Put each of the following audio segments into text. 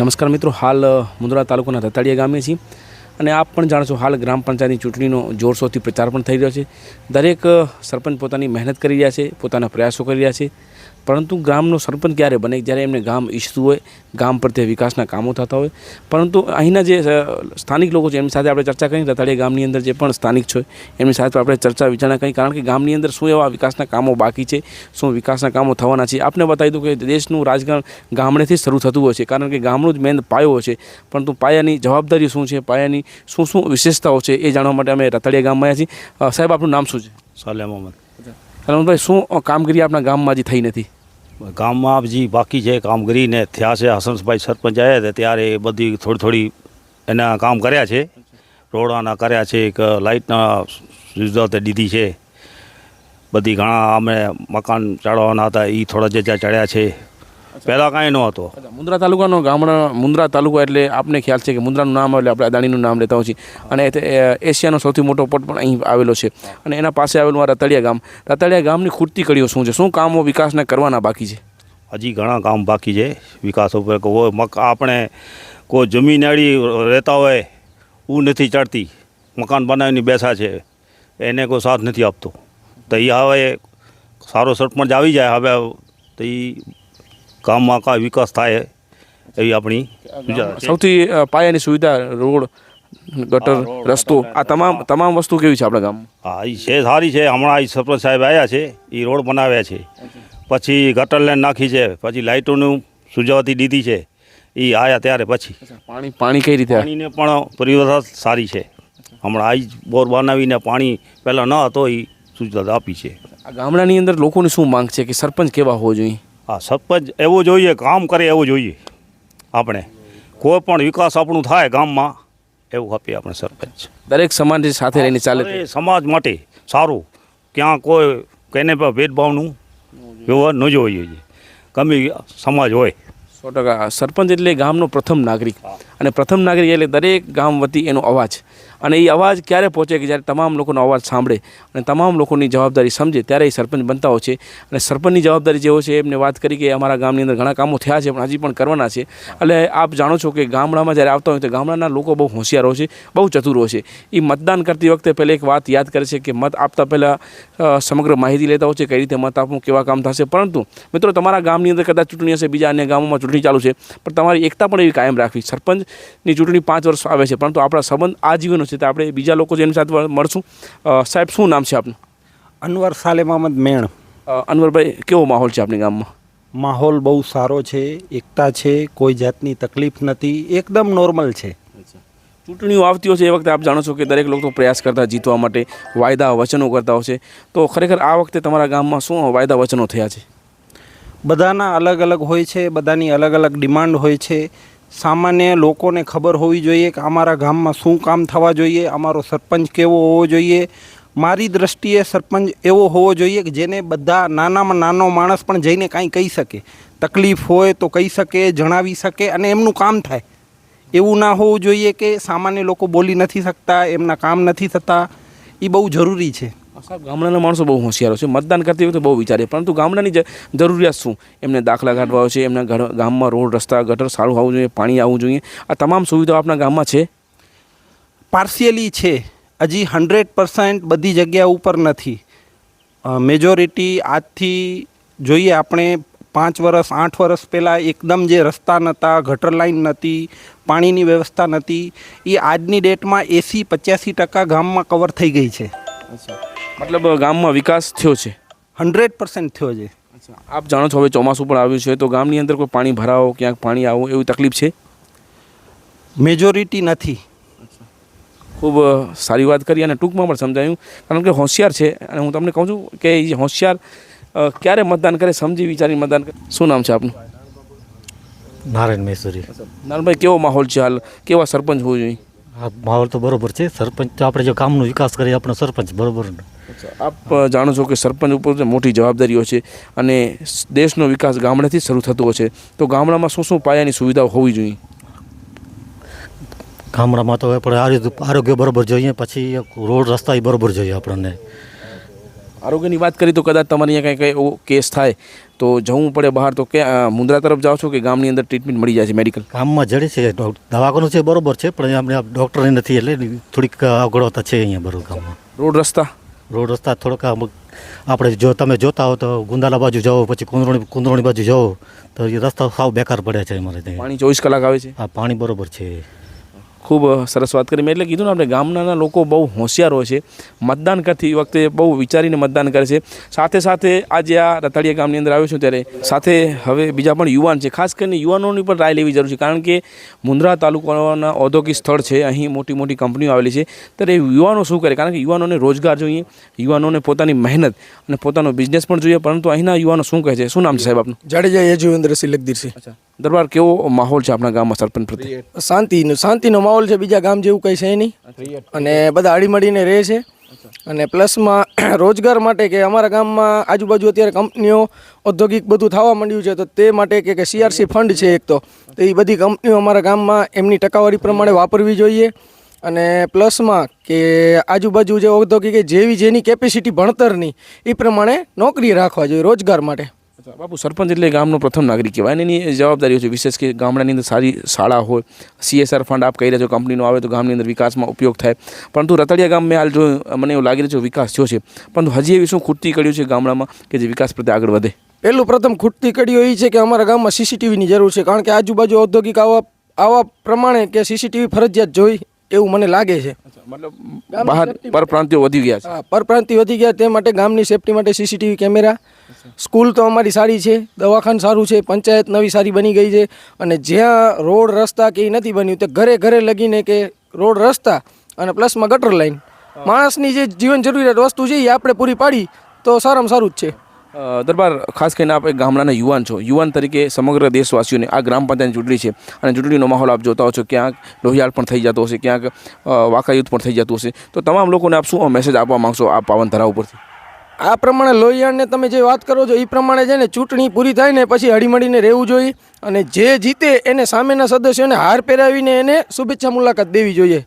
નમસ્કાર મિત્રો, હાલ મુંદ્રા તાલુકાના રતાડિયા ગામે છીએ અને આપ પણ જાણશો હાલ ગ્રામ પંચાયતની ચૂંટણીનો જોરશોરથી પ્રચાર પણ થઈ રહ્યો છે. દરેક સરપંચ પોતાની મહેનત કરી રહ્યા છે, પોતાના પ્રયાસો કરી રહ્યા છે. પરંતુ ગામનો સરપંચ ક્યારે બને? જ્યારે એમને ગામ ઈચ્છતું હોય ગામ પ્રત્યે વિકાસના કામો થતા હોય. પરંતુ અહીંના જે સ્થાનિક લોકો છે એમની સાથે આપણે ચર્ચા કરી રતાડિયા ગામની અંદર જે પણ સ્થાનિક છે એમની સાથે આપણે ચર્ચા વિચારણા કરી. કારણ કે ગામની અંદર શું એવા વિકાસના કામો બાકી છે શું વિકાસના કામો થવાના છે? આપને બતાવી દઉં કે દેશનું રાજકારણ ગામડેથી જ શરૂ થતું હોય છે કારણ કે ગામનો જ મેન પાયો છે. પરંતુ પાયાની જવાબદારી શું છે? પાયાની શું શું વિશેષતાઓ છે એ જાણવા માટે અમે રતાડિયા ગામમાં આવ્યા છીએ. સાહેબ આપનું નામ શું છે? સાલે મોહમ્મદ. સલમાનભાઈ શું કામગીરી આપણા ગામમાં હજી થઈ નથી? ગામમાં જે બાકી છે કામગીરીને થયા છે હસનભાઈ સરપંચ આવ્યા હતા ત્યારે બધી થોડી થોડી એના કામ કર્યા છે. રોડાના કર્યા છે, એક લાઇટના સુવિધા દીધી છે. બધી ઘણા અમે મકાન ચડાવવાના હતા એ થોડા જગ્યા ચડ્યા છે પહેલાં કાંઈ ન હતો. મુન્દ્રા તાલુકાનો ગામડા મુન્દ્રા તાલુકો એટલે આપને ખ્યાલ છે કે મુન્દ્રાનું નામ એટલે આપણે અદાણીનું નામ લેતા હોઈએ છે અને એશિયાનો સૌથી મોટો પોર્ટ પણ અહીં આવેલો છે. અને એના પાસે આવેલું આ રતળિયા ગામ. રતળિયા ગામની ખૂટતી કડીઓ શું છે? શું કામો વિકાસને કરવાના બાકી છે? હજી ઘણા કામ બાકી છે. વિકાસ ઉપર આપણે કોઈ જમીન આડી રહેતા હોય ઊ નથી ચડતી. મકાન બનાવીને બેસા છે. એને કોઈ સાથ નથી આપતો. તો એ હવે સારો સરપંચ આવી જાય હવે તો એ ગામમાં કાંઈ વિકાસ થાય એવી આપણી સૌથી પાયાની સુવિધા રોડ ગટર રસ્તો આ તમામ તમામ વસ્તુ કેવી છે આપણા ગામમાં? હા એ છે સારી છે. હમણાં એ સરપંચ સાહેબ આવ્યા છે એ રોડ બનાવ્યા છે. પછી ગટર લાઈન નાખી છે પછી લાઇટોનું સુજાવતી દીધી છે. એ આવ્યા ત્યારે પછી. પાણી પાણી કઈ રીતે? પાણીને પણ પરિવર્તન સારી છે. હમણાં આ જ બોર બનાવીને પાણી પહેલાં ન હતો એ સુવિધા આપી છે. ગામડાની અંદર લોકોની શું માંગ છે? કે સરપંચ કેવા હોવો જોઈએ? હા સરપંચ એવો જોઈએ કામ કરે એવો જોઈએ. આપણે કોઈ પણ વિકાસ આપણું થાય ગામમાં એવું આપીએ આપણે સરપંચ. દરેક સમાજ સાથે રહીને ચાલે સમાજ માટે સારું. ક્યાં કોઈ કેને પણ ભેદભાવનું વ્યવહાર ન જોઈએ. ગમે સમાજ હોય. સો ટકા. સરપંચ એટલે ગામનો પ્રથમ નાગરિક. અને પ્રથમ નાગરિક એટલે દરેક ગામ વતી એનો અવાજ. અને એ અવાજ ક્યારે પહોંચે કે જ્યારે તમામ લોકોનો અવાજ સાંભળે અને તમામ લોકોની જવાબદારી સમજે, ત્યારે એ સરપંચ બનતા હોય છે. અને સરપંચની જવાબદારી જેવો છે, એમને વાત કરી કે અમારા ગામની અંદર ઘણા કામો થયા છે, પણ હજી પણ કરવાના છે. એટલે આપ જાણો છો કે ગામડામાં જ્યારે આવતા હોય તો ગામડાના લોકો બહુ હોશિયાર છે, બહુ ચતુર છે. એ મતદાન કરતી વખતે પહેલાં એક વાત યાદ કરે છે કે મત આપતા પહેલાં સમગ્ર માહિતી લેતા હોય છે કઈ રીતે મત આપવું, કેવા કામ થશે. પરંતુ મિત્રો, તમારા ગામની અંદર કદાચ ચૂંટણી હશે, બીજા અન્ય ગામોમાં ચૂંટણી ચાલુ છે, પણ તમારી એકતા પણ એવી કાયમ રાખવી. સરપંચની ચૂંટણી પાંચ વર્ષ આવે છે, પરંતુ આપણા સંબંધ આજીવન છે તો આપણે બીજા લોકો જેની સાથે મળશું. સાહેબ શું નામ છે આપનું? અનવર સાલેમ અહમદ મેણ. અનવરભાઈ કેવો માહોલ છે આપણી ગામમાં? માહોલ બહુ સારો છે એકતા છે કોઈ જાતની તકલીફ નથી એકદમ નોર્મલ છે. ચૂંટણીઓ આવતી હોય છે એ વખતે આપ જાણો છો કે દરેક લોકો પ્રયાસ કરતા જીતવા માટે વાયદા વચનો કરતા હોય છે. તો ખરેખર આ વખતે તમારા ગામમાં શું વાયદા વચનો થયા છે? બધાના અલગ અલગ હોય છે બધાની અલગ અલગ ડિમાન્ડ હોય છે. સામાન્ય લોકોને ખબર હોવી જોઈએ કે અમારા ગામમાં શું કામ થવા જોઈએ, અમારો સરપંચ કેવો હોવો જોઈએ. મારી દ્રષ્ટિએ સરપંચ એવો હોવો જોઈએ કે જેને બધા નાનામાં નાનો માણસ પણ જઈને કાંઈ કહી શકે. તકલીફ હોય તો કહી શકે, જણાવી શકે અને એમનું કામ થાય. એવું ના હોવું જોઈએ કે સામાન્ય લોકો બોલી નથી શકતા, એમના કામ નથી થતા. એ બહુ જરૂરી છે. સાહેબ ગામડાના માણસો બહુ હોશિયારો છે. મતદાન કરતી વખતે બહુ વિચારે પરંતુ ગામડાની જ જરૂરિયાત શું? એમને દાખલા કાઢવા છે એમના ગામમાં રોડ રસ્તા ગટર સારું આવવું જોઈએ પાણી આવવું જોઈએ. આ તમામ સુવિધાઓ આપણા ગામમાં છે? પાર્શિયલી છે. હજી હંડ્રેડ પર્સન્ટ બધી જગ્યા ઉપર નથી. મેજોરિટી આજથી જોઈએ આપણે પાંચ વર્ષ આઠ વર્ષ પહેલાં એકદમ જે રસ્તા નહોતા ગટર લાઈન નહોતી પાણીની વ્યવસ્થા નહોતી એ આજની ડેટમાં એંસી પચ્યાસી ટકા ગામમાં કવર થઈ ગઈ છે. મતલબ ગામમાં વિકાસ થયો છે? હંડ્રેડ પર્સન્ટ થયો છે. આપ જાણો છો હવે ચોમાસું પણ આવ્યું છે તો ગામની અંદર કોઈ પાણી ભરાવો ક્યાંક પાણી આવો એવી તકલીફ છે? મેજોરિટી નથી. ખૂબ સારી વાત કરી અને ટૂંકમાં પણ સમજાયું. કારણ કે હોશિયાર છે અને હું તમને કહું છું કે એ હોશિયાર ક્યારે મતદાન કરે સમજી વિચારી મતદાન કરે. શું નામ છે આપનું? નારાયણ મહેશ્વરી નારાયણભાઈ કેવો માહોલ છે હાલ? કેવા સરપંચ હોવું જોઈએ? માહોલ તો બરોબર છે. સરપંચ તો આપણે જો કામનો વિકાસ કરીએ આપણો સરપંચ બરોબર. આપ જાણો છો કે સરપંચ ઉપર મોટી જવાબદારીઓ છે અને દેશનો વિકાસ ગામડેથી શરૂ થતો હોય છે તો ગામડામાં શું શું પાયાની સુવિધાઓ હોવી જોઈએ? ગામડામાં તો આપણે આરોગ્ય બરાબર જોઈએ પછી રોડ રસ્તા ય બરોબર જોઈએ આપણને. આરોગ્યની વાત કરી તો કદાચ તમારે અહીંયા કંઈ કંઈ એવો કેસ થાય તો જવું પડે બહાર તો કે મુંદ્રા તરફ જાઓ છો કે ગામની અંદર ટ્રીટમેન્ટ મળી જાય છે મેડિકલ ગામમાં જડે છે દવાખાનું છે બરોબર છે પણ આપણે ડૉક્ટરની નથી એટલે થોડીક અવગડતા છે અહીંયા બરોબર ગામમાં. રોડ રસ્તા? રોડ રસ્તા થોડોક આમ આપણે જો તમે જોતા હો તો ગુંદાલા બાજુ જાઓ પછી કુંદરોણી કુંદરોણી બાજુ જાઓ તો એ રસ્તા સાવ બેકાર પડ્યા છે અમારે ત્યાં. પાણી ચોવીસ કલાક આવે છે? આ પાણી બરોબર છે. ખૂબ સરસ વાત કરી. મેં એટલે કીધું ને આપણે ગામના લોકો બહુ હોશિયાર હોય છે. મતદાન કરતી વખતે બહુ વિચારીને મતદાન કરે છે. સાથે સાથે આજે આ રતાડિયા ગામની અંદર આવ્યો છું ત્યારે સાથે હવે બીજા પણ યુવાન છે. ખાસ કરીને યુવાનોની પણ રાય લેવી જરૂર છે. કારણ કે મુન્દ્રા તાલુકાના ઔદ્યોગિક સ્થળ છે. અહીં મોટી મોટી કંપનીઓ આવેલી છે. ત્યારે યુવાનો શું કરે? કારણ કે યુવાનોને રોજગાર જોઈએ યુવાનોને પોતાની મહેનત અને પોતાનો બિઝનેસ પણ જોઈએ. પરંતુ અહીંના યુવાનો શું કહે છે? શું નામ છે સાહેબ આપનું? જાડેજા યજુવેન્દ્રસિંહ લગદીરસિંહ દરબાર કેવો માહોલ છે આપણા ગામમાં સરપંચ પ્રત્યે? શાંતિનો શાંતિનો માહોલ છે બીજા ગામ જેવું કંઈ છે નહીં. અને બધા અડીમડીને રહે છે. અને પ્લસમાં રોજગાર માટે કે અમારા ગામમાં આજુબાજુ અત્યારે કંપનીઓ ઔદ્યોગિક બધું થવા માંડ્યું છે તો તે માટે કે કે સીઆરસી ફંડ છે એક તો. એ બધી કંપનીઓ અમારા ગામમાં એમની ટકાવારી પ્રમાણે વાપરવી જોઈએ. અને પ્લસમાં કે આજુબાજુ જે ઔદ્યોગિક જેવી જેની કેપેસિટી ભણતરની એ પ્રમાણે નોકરી રાખવા જોઈએ રોજગાર માટે. બાપુ સરપંચ એટલે ગામનો પ્રથમ નાગરિક કહેવાય. એની જવાબદારીઓ છે. વિશેષ કે ગામડાની અંદર સારી શાળા હોય સીએસઆર ફંડ આપ કહી રહ્યા છો કંપનીનો આવે તો ગામની અંદર વિકાસમાં ઉપયોગ થાય. પરંતુ રતડિયા ગામ મેં હાલ જો મને એવું લાગી રહ્યું છે વિકાસ થયો છે પરંતુ હજી એવી શું ખૂટતી કર્યું છે ગામડામાં કે જે વિકાસ પ્રત્યે આગળ વધે? પહેલું પ્રથમ ખૂટતી કડીઓ એ છે કે અમારા ગામમાં સીસીટીવીની જરૂર છે. કારણ કે આજુબાજુ ઔદ્યોગિક આવા આવા પ્રમાણે કે સીસીટીવી ફરજિયાત જોઈ એવું મને લાગે છે. મતલબ બહાર પરપ્રાંતિઓ વધી ગયા છે. હા, પરપ્રાંતિ વધી ગયા. તે માટે ગામની સેફટી માટે સીસીટીવી કેમેરા સ્કૂલ તો અમારી સારી છે દવાખાનું સારું છે પંચાયત નવી સારી બની ગઈ છે અને જ્યાં રોડ રસ્તા કે એ નથી બન્યું તે ઘરે ઘરે લગીને કે રોડ રસ્તા અને પ્લસમાં ગટર લાઈન. માણસની જે જીવન જરૂરિયાત વસ્તુ છે એ આપણે પૂરી પાડી તો સારામાં સારું જ છે. દરબાર ખાસ કરીને આપ એક ગામડાના યુવાન છો. યુવાન તરીકે સમગ્ર દેશવાસીઓને આ ગ્રામ પંચાયત ચૂંટણી છે અને ચૂંટણીનો માહોલ આપ જોતા હો છો. ક્યાંક લોહિયાળ પણ થઈ જતો હશે ક્યાંક વાકાયુદ્ધ પણ થઈ જતું હશે. તો તમામ લોકોને આપ શું મેસેજ આપવા માગશો આ પાવન ધરા ઉપરથી? આ પ્રમાણે લોહિયાળને તમે જે વાત કરો છો એ પ્રમાણે છે ને ચૂંટણી પૂરી થાય ને પછી હળીમળીને રહેવું જોઈએ અને જે જીતે એને સામેના સદસ્યોને હાર પહેરાવીને એને શુભેચ્છા મુલાકાત દેવી જોઈએ.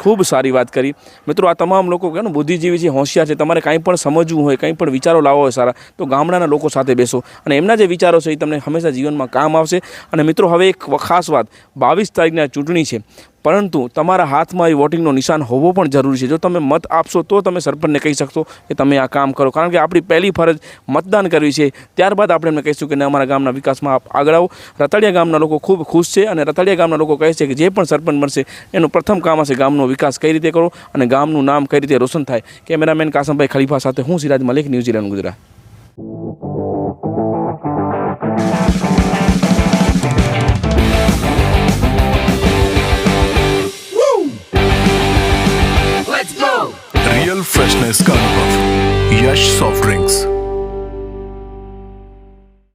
ખૂબ સારી વાત કરી. મિત્રો, આ તમામ લોકો કે બુદ્ધિજીવી છે હોશિયાર છે, તમારે કાંઈ પણ સમજવું હોય, કંઈ પણ વિચારો લાવો હોય સારા, તો ગામડાના લોકો સાથે બેસો અને એમના જે વિચારો છે એ તમને હંમેશા જીવનમાં કામ આવશે. અને મિત્રો, હવે એક ખાસ વાત. બાવીસ તારીખની ચૂંટણી છે. પરંતુ તમારા હાથમાં એ વોટિંગનો નિશાન હોવો પણ જરૂરી છે. જો તમે મત આપશો તો તમે સરપંચને કહી શકશો કે તમે આ કામ કરો. કારણ કે આપણી પહેલી ફરજ મતદાન કરવી છે. ત્યારબાદ આપણે એમને કહીશું કે અમારા ગામના વિકાસમાં આપ આગળ આવો. રતાડિયા ગામના લોકો ખૂબ ખુશ છે અને રતાડિયા ગામના લોકો કહે છે કે જે પણ સરપંચ મળશે એનું પ્રથમ કામ હશે ગામનો વિકાસ કઈ રીતે કરો અને ગામનું નામ કઈ રીતે રોશન થાય. કેમેરામેન કાસમભાઈ ખલીફા સાથે હું Siraj Malik, New Zealand, Gujarat. Drinks.